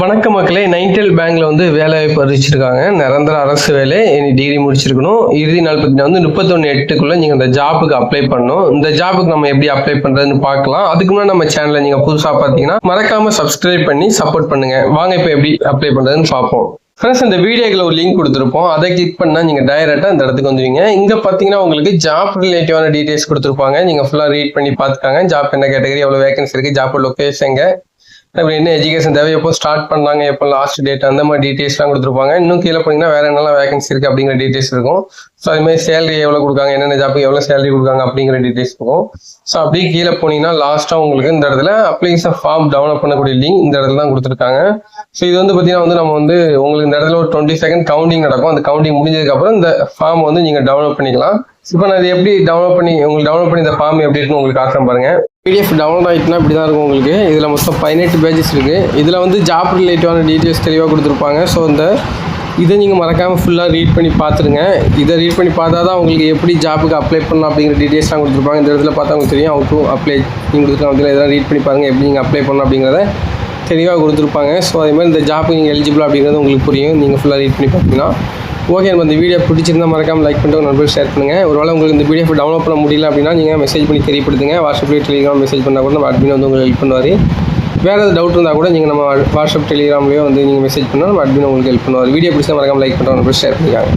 வணக்க மக்களே நைன்டெல் பேங்க்ல வந்து வேலை வாய்ப்பு அறிவிச்சிருக்காங்க. நிரந்தர அரசு வேலை இனி டிகிரி முடிச்சிருக்கணும். இறுதி நாள் பார்த்தீங்கன்னா வந்து முப்பத்தொன்று எட்டுக்குள்ள நீங்க இந்த ஜாபுக்கு அப்ளை பண்ணணும். இந்த ஜாபுக்கு நம்ம எப்படி அப்ளை பண்றதுன்னு பார்க்கலாம். அதுக்கு முன்னாடி நம்ம சேனலை நீங்க புதுசா பார்த்தீங்கன்னா மறக்காம சப்ஸ்கிரைப் பண்ணி சப்போர்ட் பண்ணுங்க. வாங்க இப்போ எப்படி அப்ளை பண்றதுன்னு பார்ப்போம். ஃப்ரெண்ட்ஸ் இந்த வீடியோக்கில் ஒரு லிங்க் கொடுத்துருப்போம். அதை கிளிக் பண்ணால் நீங்கள் டைரெக்டாக இந்த இடத்துக்கு வந்துடுவீங்க இங்கே பார்த்தீங்கன்னா உங்களுக்கு ஜாப் ரிலேட்டிவான டீடைல்ஸ் கொடுத்துருப்பாங்க. நீங்கள் ஃபுல்லாக ரீட் பண்ணி பார்த்துக்காங்க. ஜாப் என்ன கேட்டகரி எவ்வளோ வேகன்சி இருக்குது ஜாப் லொக்கேஷன் என்ன எஜுகேஷன் தேவை எப்போ ஸ்டார்ட் பண்ணாங்க எப்போ லாஸ்ட் டேட் அந்த மாதிரி டீட்டெயில்ஸ்லாம் கொடுத்துருப்பாங்க. இன்னும் கீழே போனீங்கன்னா வேற என்னெல்லாம் வேகன்சி இருக்கு அப்படிங்கிற டீட்டெயில்ஸ் இருக்கும். ஸோ அது மாதிரி சேலரி எவ்வளோ கொடுக்காங்க என்னென்ன ஜாப்புக்கு எவ்வளோ சேலரி கொடுக்காங்க அப்படிங்கிற டீட்டெயில்ஸ் இருக்கும். ஸோ அப்படியே கீழே போனீங்கன்னா லாஸ்ட்டாக உங்களுக்கு இந்த இடத்துல அப்ளிகேஷன் ஃபார்ம் டவுன்லோட் பண்ணக்கூடிய லிங்க் இந்த இடத்துல தான் கொடுத்துருக்காங்க. ஸோ இது வந்து பார்த்தீங்கன்னா வந்து நம்ம வந்து உங்களுக்கு இந்த இடத்துல ஒரு டுவெண்ட்டி செகண்ட் கவுண்டிங் நடக்கும். அந்த கவுண்டிங் முடிஞ்சதுக்கப்புறம் இந்த ஃபார்ம் வந்து நீங்கள் டவுன்லோட் பண்ணிக்கலாம். இப்போ நான் இது எப்படி டவுன்லோட் பண்ணி உங்களுக்கு டவுன்லோட் பண்ணி இந்த ஃபார்ம் எப்படி இருக்குன்னு உங்களுக்கு காட்டுறேன் பாருங்க. பிடிஎஃப் டவுன்லோட் ஆகிட்டுனா இப்படி தான் இருக்கும் உங்களுக்கு. இதில் மொத்தம் பதினெட்டு பேஜஸ் இருக்குது இதில் வந்து ஜாப் ரிலேட்டிவான டீட்டெயில்ஸ் தெளிவாக கொடுத்துருப்பாங்க. ஸோ இந்த இதை நீங்கள் மறக்காமல் ஃபுல்லாக ரீட் பண்ணி பார்த்துருங்க. இதை ரீட் பண்ணி பார்த்தா தான் உங்களுக்கு எப்படி ஜாப்புக்கு அப்ளை பண்ணலாம் அப்படிங்கிற டீட்டெயில்ஸ்லாம் கொடுத்துருப்பாங்க. இந்த இடத்துல பார்த்தா உங்களுக்கு தெரியும். அவுட் அப்ளை நீங்கள் கொடுத்துருக்காங்க இதெல்லாம் ரீட் பண்ணி பாருங்கள் எப்படி நீங்கள் அப்ளை பண்ணலாம் அப்படிங்கிறத தெளிவாக கொடுத்துருப்பாங்க. ஸோ அதே மாதிரி இந்த ஜாப்புக்கு நீங்கள் எலிஜிபிள் அப்படிங்கிறது உங்களுக்கு புரியும். நீங்கள் ஃபுல்லாக ரீட் பண்ணி பார்த்தீங்கன்னா. ஓகே நம்ம இந்த வீடியோ பிடிச்சிருந்தா மறக்காம லைக் பண்ணிட்டு நண்பர்கள் ஷேர் பண்ணுங்கள் ஒருவேளை உங்களுக்கு இந்த பிடிஎஃப் டவுன்லோட் பண்ண முடியல அப்படின்னா நீங்கள் மெசேஜ் பண்ணி தெரியப்படுத்துங்க. வாட்ஸ்அப்லேயே டெலிகிராம் மெசேஜ் பண்ணால் கூட நம்ம அட்மின் வந்து உங்களுக்கு ஹெல்ப் பண்ணுவார். வேறு ஏதாவது டவுட் இருந்தால் கூட நீங்கள் நம்ம வாட்ஸ்அப் டெலிகிராம்லேயோ வந்து நீங்கள் மெசேஜ் பண்ணால் நம்ம அட்மின் உங்களுக்கு ஹெல்ப் பண்ணுவார். வீடியோ பிடிச்சா மறக்காம லைக் பண்ணுறோம் நண்பர்கள் ஷேர் பண்ணிக்காங்க.